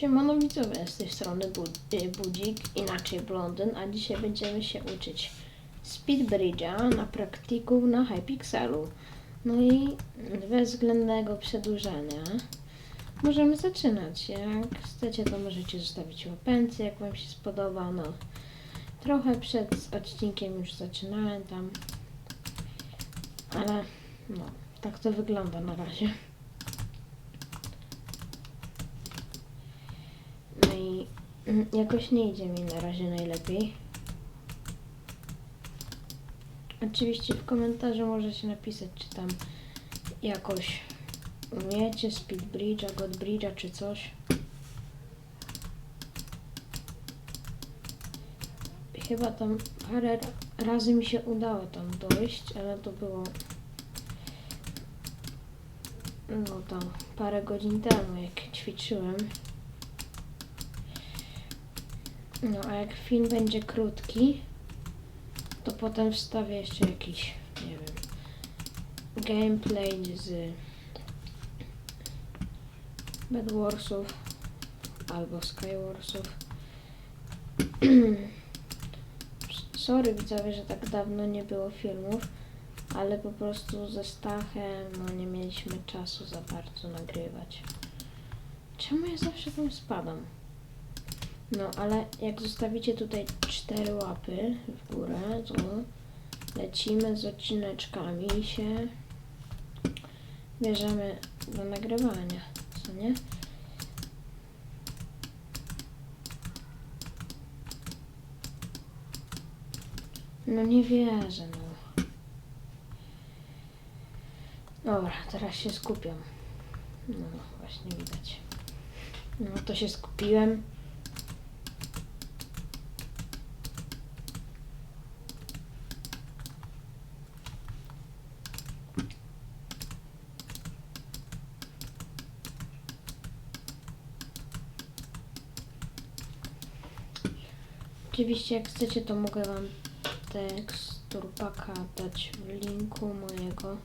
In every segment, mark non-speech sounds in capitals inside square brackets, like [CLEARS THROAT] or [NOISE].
Siemano widzowie, z tej strony y, Budzik, inaczej Blondyn, a dzisiaj będziemy się uczyć Speedbridge'a na praktyku na Hypixelu. No i bez względnego przedłużania możemy zaczynać. Jak chcecie, to możecie zostawić łapencję, jak Wam się spodoba. No, trochę przed odcinkiem już zaczynałem tam, ale no, tak to wygląda na razie. No i mm, jakoś nie idzie mi na razie najlepiej. Oczywiście w komentarzu możecie napisać, czy tam jakoś umiecie Speed Bridge'a, God Bridge'a, czy coś. Chyba tam parę ra- razy mi się udało tam dojść, ale to było no tam parę godzin temu, jak ćwiczyłem. No a jak film będzie krótki, to potem wstawię jeszcze jakiś, nie wiem, gameplay z Bed Warsów albo Skywarsów. [CLEARS THROAT] Sorry widzowie, że tak dawno nie było filmów, ale po prostu ze Stachem no, nie mieliśmy czasu za bardzo nagrywać. Czemu ja zawsze tam spadam? No, ale jak zostawicie tutaj cztery łapy w górę, to lecimy z odcineczkami i się bierzemy do nagrywania, co nie? No nie wierzę, no. Dobra, teraz się skupiam. No, właśnie widać. No, to się skupiłem. Oczywiście jak chcecie to mogę wam teksturpaka dać w linku mojego.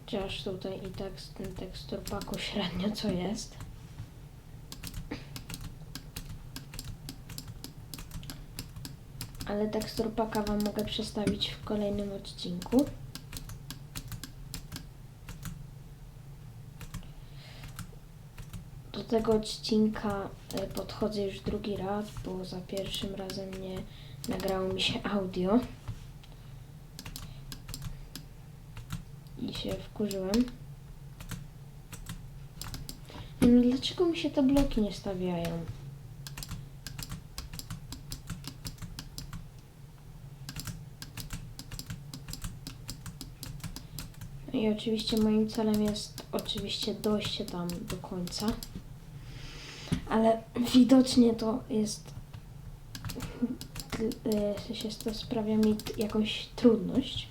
Chociaż tutaj i tak z tym teksturpaku średnio co jest. Ale teksturpaka wam mogę przestawić w kolejnym odcinku. Do tego odcinka e, podchodzę już drugi raz, bo za pierwszym razem nie nagrało mi się audio. I się wkurzyłem. No dlaczego mi się te bloki nie stawiają? No I oczywiście moim celem jest oczywiście dojście tam do końca. Ale widocznie to jest. W sensie to sprawia mi jakąś trudność.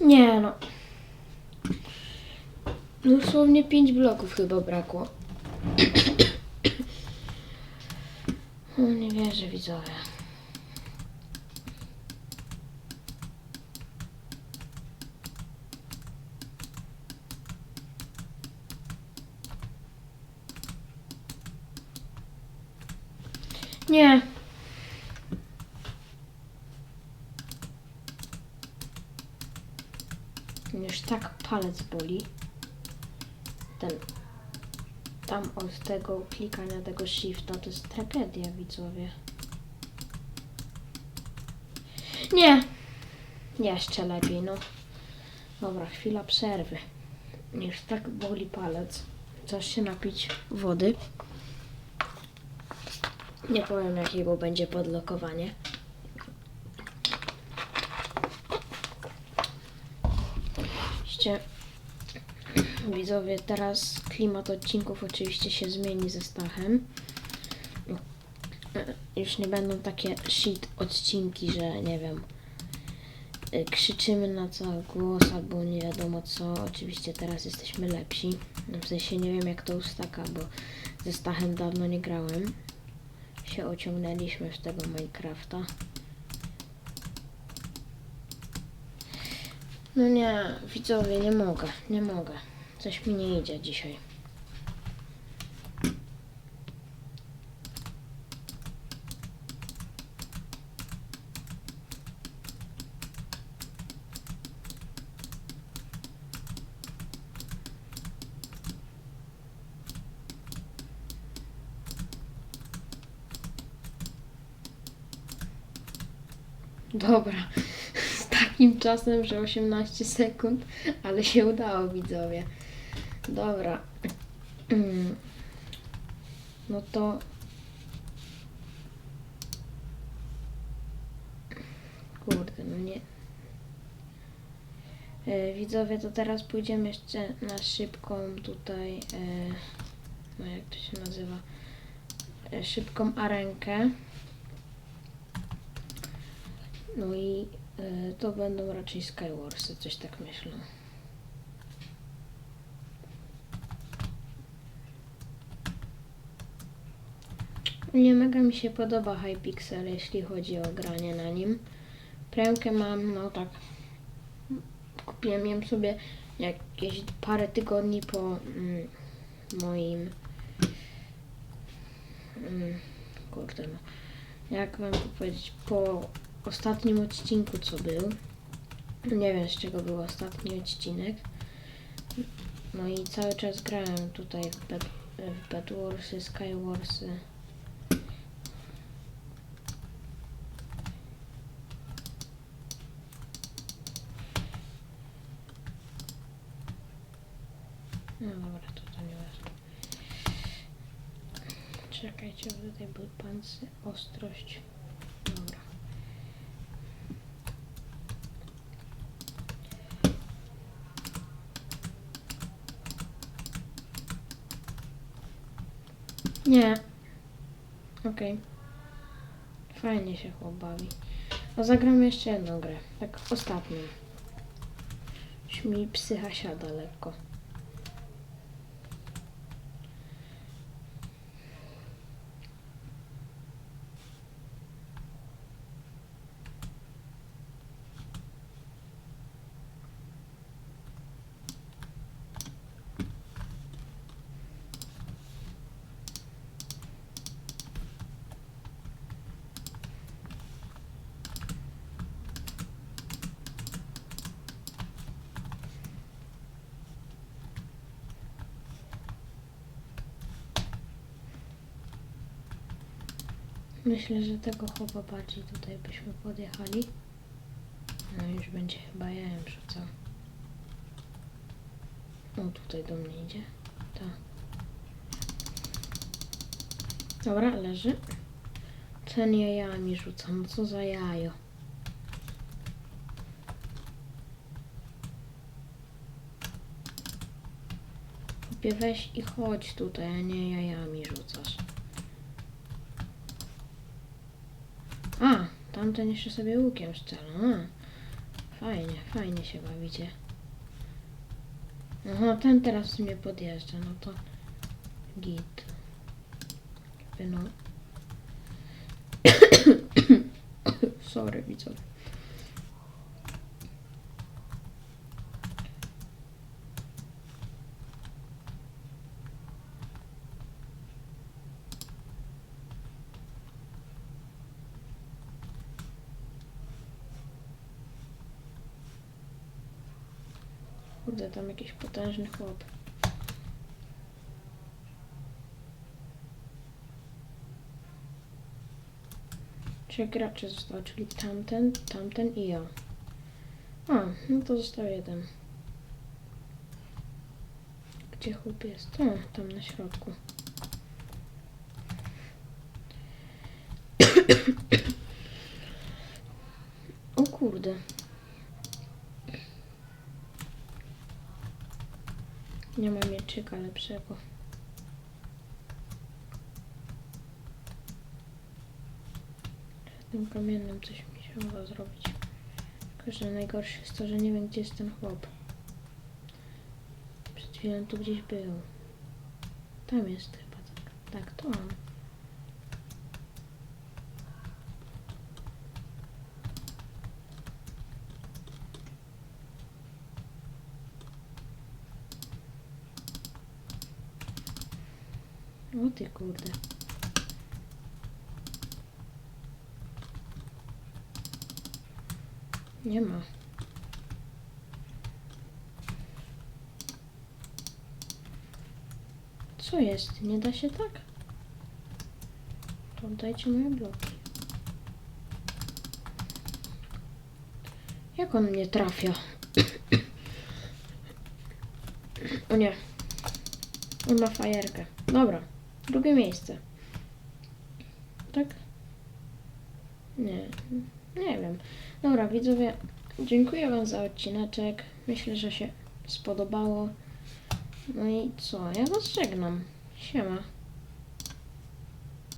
Nie no. Dosłownie 5 bloków chyba brakło. No nie wierzę widzowie. Nie. Już tak palec boli. Ten tam od tego klikania tego shifta to jest tragedia, widzowie. Nie! Jeszcze lepiej, no. Dobra, chwila przerwy. Już tak boli palec. Chcesz się napić wody? Nie powiem jakiego będzie podlokowanie. Widzowie, teraz klimat odcinków oczywiście się zmieni ze Stachem. Już nie będą takie shit odcinki, że nie wiem, y, krzyczymy na cały głos albo nie wiadomo co. Oczywiście teraz jesteśmy lepsi. W sensie nie wiem jak to u Staka, bo Ze Stachem dawno nie grałem. Się ociągnęliśmy z tego Minecrafta. No nie, widzowie, nie mogę, nie mogę. Coś mi nie idzie dzisiaj. Dobra, z takim czasem, że 18 sekund, ale się udało widzowie. Dobra. Mm. No to. Kurde, no nie. E, widzowie, to teraz pójdziemy jeszcze na szybką tutaj. E, no jak to się nazywa? E, szybką arenkę. No i to będą raczej Skywarsy, coś tak myślę. Nie mega mi się podoba Hypixel, jeśli chodzi o granie na nim. Premkę mam, no tak, kupiłem ją sobie jakieś parę tygodni po mm, moim mm, kurde no, jak to powiedzieć, po ostatnim odcinku, co był. Nie wiem, z czego był ostatni odcinek. No i cały czas grałem tutaj w, Bed, w Bedwarsy, Skywarsy. No dobra, to to nie ważne. Czekajcie, bo tutaj był pancy, ostrość. Dobra. Nie. Okej. Fajnie się chłop bawi. No zagram jeszcze jedną grę. Tak ostatnią. Już mi psycha siada lekko. Myślę, że tego chłopa bardziej tutaj byśmy podjechali. No już będzie chyba jajem rzucał. O, tutaj do mnie idzie. Tak. Dobra, leży. Ten jajami rzucam. Co za jajo? Chłopie, weź i chodź tutaj, a nie jajami rzucasz. A, tamten jeszcze sobie łukiem strzela. Fajnie, fajnie się bawicie. Aha, ten teraz sumie podjeżdża, no to git. No. [COUGHS] Sorry, widzowie. Kurde, tam jakiś potężny chłop. Trzech graczy zostało, czyli tamten, tamten i ja. A, no to został jeden. Gdzie chłop jest? O, tam na środku. [COUGHS] O kurde. Nie ma mieczyka lepszego. Tym kamiennym coś mi się uda zrobić. Tylko, że najgorsze jest to, że nie wiem, gdzie jest ten chłop. Przed chwilą tu gdzieś był. Tam jest chyba tak. Tak, to mam. O ty kurde. Nie ma. Co jest? Nie da się tak? To oddajcie moje bloki. Jak on mnie trafia? [COUGHS] O nie. On ma fajerkę. Dobra. Drugie miejsce. Tak? Nie. Nie wiem. Dobra, widzowie. Dziękuję Wam za odcineczek. Myślę, że się spodobało. No i co? Ja Was żegnam. Siema.